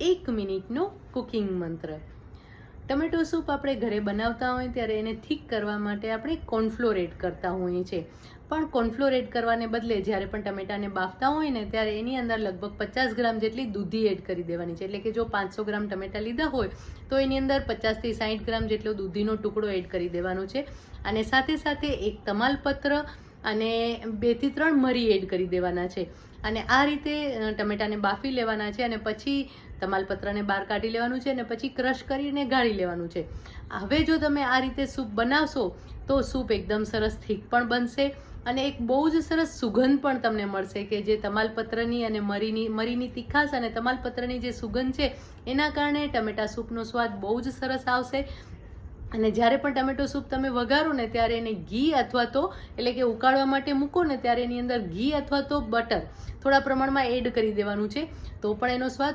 એક મિનિટનો કુકિંગ મંત્ર. ટમેટો સૂપ આપણે ઘરે બનાવતા હોય ત્યારે એને થીક કરવા માટે આપણે કોર્નફ્લોર કરતા હોઈએ છીએ. પણ કોર્નફ્લોર કરવાને બદલે જ્યારે પણ ટમેટાને બાફતા હોય ને ત્યારે એની અંદર લગભગ પચાસ ગ્રામ જેટલી દૂધી એડ કરી દેવાની છે. એટલે કે જો પાંચસો ગ્રામ ટમેટા લીધા હોય, તો એની અંદર પચાસથી સાઠ ગ્રામ જેટલો દૂધીનો ટુકડો એડ કરી દેવાનો છે. અને સાથે સાથે એક તમાલપત્ર અને બેથી ત્રણ મરી એડ કરી દેવાના છે. અને આ રીતે ટમેટાને બાફી લેવાના છે અને પછી તમાલપત્રને બહાર કાઢી લેવાનું છે અને પછી ક્રશ કરીને ગાળી લેવાનું છે. હવે જો તમે આ રીતે સૂપ બનાવશો, તો સૂપ એકદમ સરસ થીક પણ બનશે અને એક બહુ જ સરસ સુગંધ પણ તમને મળશે કે જે તમાલપત્રની અને મરીની મરીની તીખાશ અને તમાલપત્રની જે સુગંધ છે, એના કારણે ટમેટા સૂપનો સ્વાદ બહુ જ સરસ આવશે અને જ્યારે પણ ટમેટો સૂપ તમે વઘારો ને ત્યારે એને ઘી અથવા તો, એટલે કે ઉકાળવા માટે મૂકો ને ત્યારે એની અંદર ઘી અથવા તો બટર થોડા પ્રમાણમાં એડ કરી દેવાનું છે. તો પણ એનો સ્વાદ